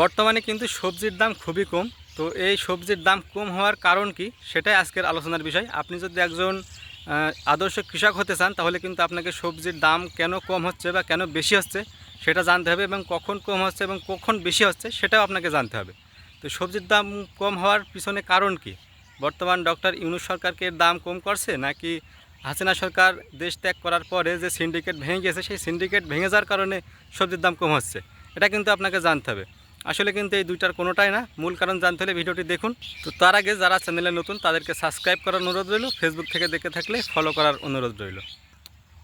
বর্তমানে কিন্তু সবজির দাম খুবই কম। তো এই সবজির দাম কম হওয়ার কারণ কি? সেটাই আজকের আলোচনার বিষয়। আপনি যদি একজন আদর্শ কৃষক হতে চান, তাহলে কিন্তু আপনাকে সবজির দাম কেন কম হচ্ছে বা কেন বেশি হচ্ছে সেটা জানতে হবে এবং কখন কম হচ্ছে এবং কখন বেশি হচ্ছে সেটাও আপনাকে জানতে হবে। তো সবজির দাম কম হওয়ার পিছনে কারণ কি? বর্তমান ডক্টর ইউনুস সরকারকে দাম কম করছে নাকি হাসিনা সরকার দেশ ত্যাগ করার পরে যে সিন্ডিকেট ভেঙে গেছে, সেই সিন্ডিকেট ভেঙে যাওয়ার কারণে সবজির দাম কম হচ্ছে? এটা কিন্তু আপনাকে জানতে হবে। আসলে কিন্তু এই দুইটার কোনোটাই না। মূল কারণ জানতে হলে ভিডিওটি দেখুন। তো তার আগে যারা চ্যানেলে নতুন, তাদেরকে সাবস্ক্রাইব করার অনুরোধ রইল। ফেসবুক থেকে দেখে থাকলে ফলো করার অনুরোধ রইল।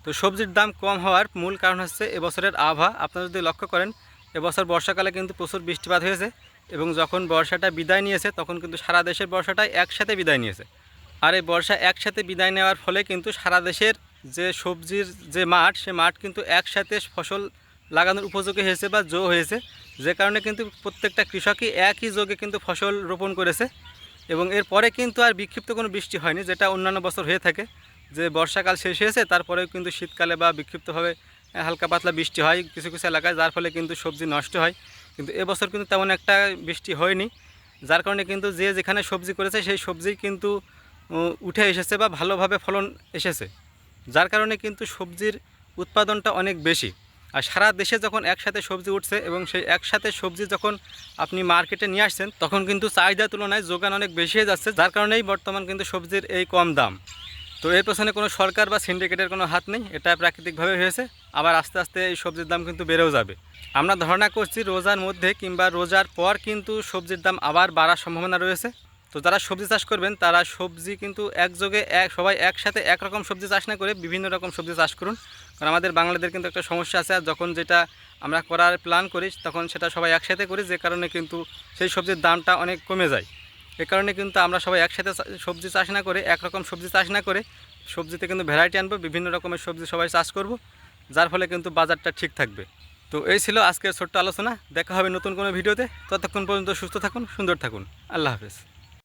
তো সবজির দাম কম হওয়ার মূল কারণ হচ্ছে এবছরের আবহাওয়া। আপনারা যদি লক্ষ্য করেন, এবছর বর্ষাকালে কিন্তু প্রচুর বৃষ্টিপাত হয়েছে এবং যখন বর্ষাটা বিদায় নিয়েছে, তখন কিন্তু সারা দেশের বর্ষাটাই একসাথে বিদায় নিয়েছে। আর এই বর্ষা একসাথে বিদায় নেওয়ার ফলে কিন্তু সারা দেশের যে সবজির যে মাঠ, সে মাঠ কিন্তু একসাথে ফসল লাগানোর উপযোগী হয়েছে বা জো হয়েছে। যে কারণে কিন্তু প্রত্যেকটা কৃষকই একই যোগে কিন্তু ফসল রোপণ করেছে এবং এরপরে কিন্তু আর বিক্ষিপ্ত কোনো বৃষ্টি হয়নি, যেটা অন্যান্য বছর হয়ে থাকে। যে বর্ষাকাল শেষ হয়েছে, তারপরেও কিন্তু শীতকালে বা বিক্ষিপ্তভাবে হালকা পাতলা বৃষ্টি হয় কিছু কিছু এলাকায়, যার ফলে কিন্তু সবজি নষ্ট হয়। কিন্তু এবছর কিন্তু তেমন একটা বৃষ্টি হয়নি, যার কারণে কিন্তু যে যেখানে সবজি করেছে, সেই সবজি কিন্তু উঠে এসেছে বা ভালোভাবে ফলন এসেছে। যার কারণে কিন্তু সবজির উৎপাদনটা অনেক বেশি। আর সারা দেশে যখন একসাথে সবজি উঠছে এবং সেই একসাথে সবজি যখন আপনি মার্কেটে নিয়ে আসছেন, তখন কিন্তু চাহিদার তুলনায় যোগান অনেক বেশি হয়ে যাচ্ছে, যার কারণেই বর্তমান কিন্তু সবজির এই কম দাম। তো এর পেছনে কোনো সরকার বা সিন্ডিকেটের কোনো হাত নেই, এটা প্রাকৃতিকভাবে হয়েছে। আবার আস্তে আস্তে এই সবজির দাম কিন্তু বেড়েও যাবে। আমরা ধারণা করছি রোজার মধ্যে কিংবা রোজার পর কিন্তু সবজির দাম আবার বাড়ার সম্ভাবনা রয়েছে। তো যারা সবজি চাষ করবেন, তারা সবজি কিন্তু একযোগে এক, সবাই একসাথে একরকম সবজি চাষ না করে বিভিন্ন রকম সবজি চাষ করুন। কারণ আমাদের বাংলাদেশের কিন্তু একটা সমস্যা আছে, আর যখন যেটা আমরা করার প্ল্যান করি, তখন সেটা সবাই একসাথে করি, যে কারণে কিন্তু সেই সবজির দামটা অনেক কমে যায়। এ কারণে কিন্তু আমরা সবাই একসাথে সবজি চাষ না করে, একরকম সবজি চাষ না করে, সবজিতে কিন্তু ভ্যারাইটি আনব, বিভিন্ন রকমের সবজি সবাই চাষ করব, যার ফলে কিন্তু বাজারটা ঠিক থাকবে। তো এই ছিল আজকের ছোট্ট আলোচনা, দেখা হবে নতুন কোনো ভিডিওতে, ততক্ষণ পর্যন্ত সুস্থ থাকুন, সুন্দর থাকুন। আল্লাহ হাফেজ।